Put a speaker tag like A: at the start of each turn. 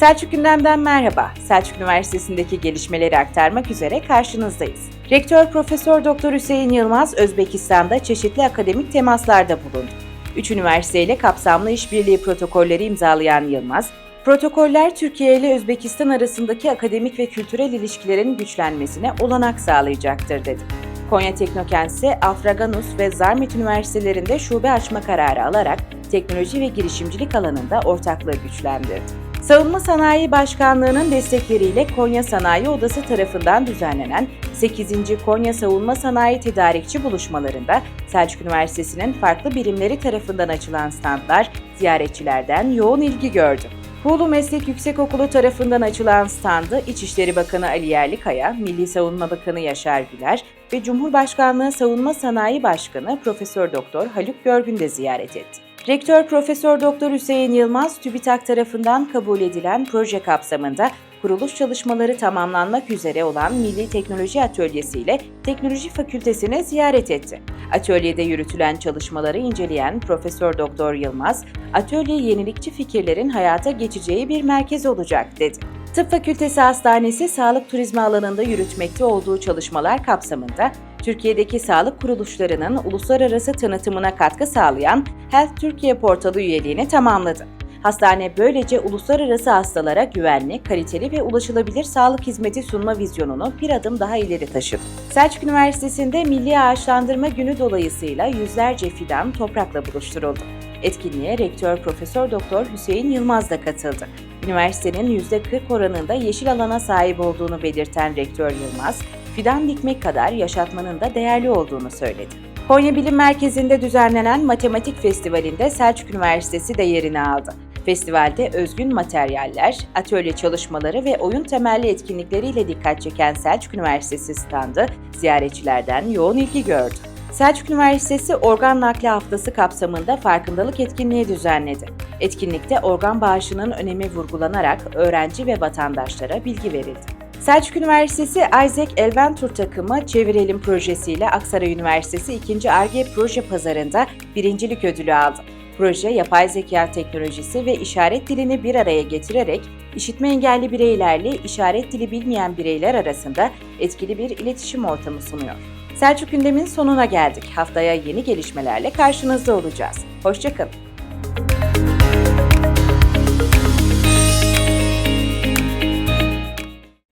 A: Selçuk Gündem'den merhaba. Selçuk Üniversitesi'ndeki gelişmeleri aktarmak üzere karşınızdayız. Rektör Profesör Doktor Hüseyin Yılmaz, Özbekistan'da çeşitli akademik temaslarda bulundu. Üç üniversiteyle kapsamlı işbirliği protokolleri imzalayan Yılmaz, protokoller Türkiye ile Özbekistan arasındaki akademik ve kültürel ilişkilerin güçlenmesine olanak sağlayacaktır dedi. Konya Teknokent ise Afraganus ve Zarmit Üniversitelerinde şube açma kararı alarak teknoloji ve girişimcilik alanında ortaklığı güçlendirdi. Savunma Sanayi Başkanlığı'nın destekleriyle Konya Sanayi Odası tarafından düzenlenen 8. Konya Savunma Sanayi Tedarikçi buluşmalarında Selçuk Üniversitesi'nin farklı birimleri tarafından açılan standlar ziyaretçilerden yoğun ilgi gördü. Kuğulu Meslek Yüksekokulu tarafından açılan standı İçişleri Bakanı Ali Yerlikaya, Milli Savunma Bakanı Yaşar Güler ve Cumhurbaşkanlığı Savunma Sanayi Başkanı Profesör Doktor Haluk Görgün de ziyaret etti. Rektör Profesör Doktor Hüseyin Yılmaz, TÜBİTAK tarafından kabul edilen proje kapsamında kuruluş çalışmaları tamamlanmak üzere olan Milli Teknoloji Atölyesi ile Teknoloji Fakültesini ziyaret etti. Atölyede yürütülen çalışmaları inceleyen Profesör Doktor Yılmaz, atölye yenilikçi fikirlerin hayata geçeceği bir merkez olacak dedi. Tıp Fakültesi Hastanesi sağlık turizmi alanında yürütmekte olduğu çalışmalar kapsamında Türkiye'deki sağlık kuruluşlarının uluslararası tanıtımına katkı sağlayan Health Türkiye portalı üyeliğini tamamladı. Hastane böylece uluslararası hastalara güvenli, kaliteli ve ulaşılabilir sağlık hizmeti sunma vizyonunu bir adım daha ileri taşıdı. Selçuk Üniversitesi'nde Milli Ağaçlandırma Günü dolayısıyla yüzlerce fidan toprakla buluşturuldu. Etkinliğe Rektör Profesör Doktor Hüseyin Yılmaz da katıldı. Üniversitenin %40 oranında yeşil alana sahip olduğunu belirten Rektör Yılmaz, fidan dikmek kadar yaşatmanın da değerli olduğunu söyledi. Konya Bilim Merkezi'nde düzenlenen Matematik Festivali'nde Selçuk Üniversitesi de yerini aldı. Festivalde özgün materyaller, atölye çalışmaları ve oyun temelli etkinlikleriyle dikkat çeken Selçuk Üniversitesi standı ziyaretçilerden yoğun ilgi gördü. Selçuk Üniversitesi Organ Nakli Haftası kapsamında farkındalık etkinliği düzenledi. Etkinlikte organ bağışının önemi vurgulanarak öğrenci ve vatandaşlara bilgi verildi. Selçuk Üniversitesi Isaac Elventur takımı Çevirelim projesiyle Aksaray Üniversitesi 2. ARGE proje pazarında birincilik ödülü aldı. Proje, yapay zeka teknolojisi ve işaret dilini bir araya getirerek işitme engelli bireylerle işaret dili bilmeyen bireyler arasında etkili bir iletişim ortamı sunuyor. Selçuk gündemin sonuna geldik. Haftaya yeni gelişmelerle karşınızda olacağız. Hoşçakalın.